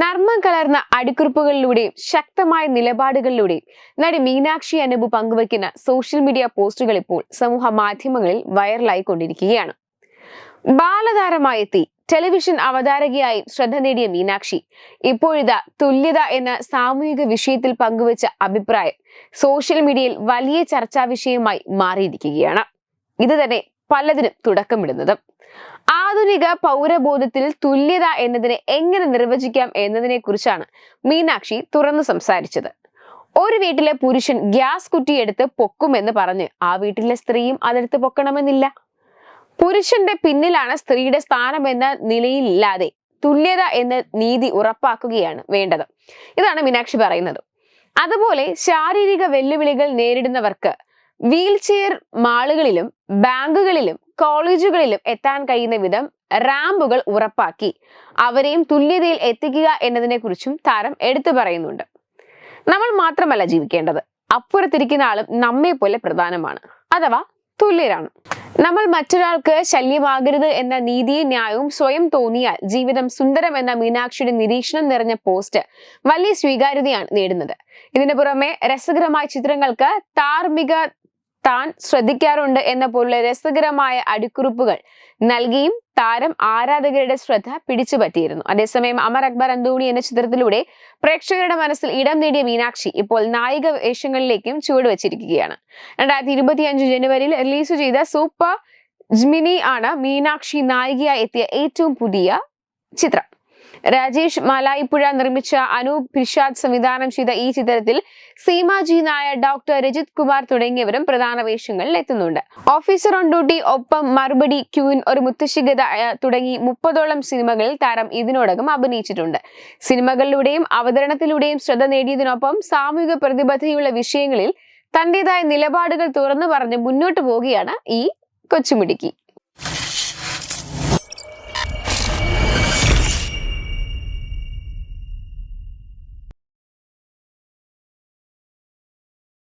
നർമ്മം കലർന്ന അടിക്കുറിപ്പുകളിലൂടെയും ശക്തമായ നിലപാടുകളിലൂടെയും നടി മീനാക്ഷി അനബു പങ്കുവയ്ക്കുന്ന സോഷ്യൽ മീഡിയ പോസ്റ്റുകൾ ഇപ്പോൾ സമൂഹ മാധ്യമങ്ങളിൽ വൈറലായിക്കൊണ്ടിരിക്കുകയാണ്. ബാലതാരമായി എത്തി. ടെലിവിഷൻ അവതാരകയായി ശ്രദ്ധ നേടിയ മീനാക്ഷി ഇപ്പോഴിതാ തുല്യത എന്ന സാമൂഹിക വിഷയത്തിൽ പങ്കുവച്ച അഭിപ്രായം സോഷ്യൽ മീഡിയയിൽ വലിയ ചർച്ചാ വിഷയമായി മാറിയിരിക്കുകയാണ്. ഇത് തന്നെ പലതിനും തുടക്കമിടുന്നതും. ആധുനിക പൗരബോധത്തിൽ തുല്യത എന്നതിനെ എങ്ങനെ നിർവചിക്കാം എന്നതിനെ കുറിച്ചാണ് മീനാക്ഷി തുറന്നു സംസാരിച്ചത്. ഒരു വീട്ടിലെ പുരുഷൻ ഗ്യാസ് കുറ്റിയെടുത്ത് പൊക്കുമെന്ന് പറഞ്ഞ് ആ വീട്ടിലെ സ്ത്രീയും അതെടുത്ത് പൊക്കണമെന്നില്ല. പുരുഷന്റെ പിന്നിലാണ് സ്ത്രീയുടെ സ്ഥാനം എന്ന നിലയിലില്ലാതെ തുല്യത എന്ന നീതി ഉറപ്പാക്കുകയാണ് വേണ്ടത്. ഇതാണ് മീനാക്ഷി പറയുന്നത്. അതുപോലെ ശാരീരിക വെല്ലുവിളികൾ നേരിടുന്നവർക്ക് വീൽ ചെയർ മാളുകളിലും ബാങ്കുകളിലും കോളേജുകളിലും എത്താൻ കഴിയുന്ന വിധം റാമ്പുകൾ ഉറപ്പാക്കി. അവരെയും തുല്യതയിൽ എത്തിക്കുക എന്നതിനെ കുറിച്ചും താരം എടുത്തു പറയുന്നുണ്ട്. നമ്മൾ മാത്രമല്ല ജീവിക്കേണ്ടത്. അപ്പുറത്തിരിക്കുന്ന ആളും നമ്മെ പോലെ പ്രധാനമാണ്. അഥവാ തുല്യരാണ്. നമ്മൾ മറ്റൊരാൾക്ക് ശല്യമാകരുത് എന്ന നീതിയും ന്യായവും സ്വയം തോന്നിയാൽ ജീവിതം സുന്ദരം എന്ന മീനാക്ഷിയുടെ നിരീക്ഷണം നിറഞ്ഞ പോസ്റ്റ് വലിയ സ്വീകാര്യതയാണ് നേടുന്നത്. ഇതിനു പുറമെ രസകരമായ ചിത്രങ്ങൾക്ക് താർമിക താൻ ശ്രദ്ധിക്കാറുണ്ട് എന്ന പോലുള്ള രസകരമായ അടിക്കുറിപ്പുകൾ നൽകിയും താരം ആരാധകരുടെ ശ്രദ്ധ പിടിച്ചുപറ്റിയിരുന്നു അതേസമയം അമർ അക്ബർ അന്തോണി എന്ന ചിത്രത്തിലൂടെ പ്രേക്ഷകരുടെ മനസ്സിൽ ഇടം നേടിയ മീനാക്ഷി ഇപ്പോൾ നായിക വേഷങ്ങളിലേക്കും ചുവടുവച്ചിരിക്കുകയാണ് രണ്ടായിരത്തി ഇരുപത്തിയഞ്ച് ജനുവരിയിൽ റിലീസ് ചെയ്ത സൂപ്പർ ജ്മിനി ആണ് മീനാക്ഷി നായികയായി എത്തിയ ഏറ്റവും പുതിയ ചിത്രം. രാജേഷ് മലായിപ്പുഴ നിർമ്മിച്ച അനൂപ് പിഷാദ് സംവിധാനം ചെയ്ത ഈ ചിത്രത്തിൽ സീമാജി നായർ ഡോക്ടർ രജിത് കുമാർ തുടങ്ങിയവരും പ്രധാന വേഷങ്ങളിൽ എത്തുന്നുണ്ട്. ഓഫീസർ ഓൺ ഡ്യൂട്ടി ഒപ്പം മറുപടി ക്യൂൻ ഒരു മുത്തശ്ശികത തുടങ്ങി മുപ്പതോളം സിനിമകളിൽ താരം ഇതിനോടകം അഭിനയിച്ചിട്ടുണ്ട്. സിനിമകളിലൂടെയും അവതരണത്തിലൂടെയും ശ്രദ്ധ നേടിയതിനൊപ്പം സാമൂഹിക പ്രതിബദ്ധതയുള്ള വിഷയങ്ങളിൽ തന്റേതായ നിലപാടുകൾ തുറന്നു പറഞ്ഞ് മുന്നോട്ട് പോവുകയാണ് ഈ കൊച്ചുമിടുക്കി.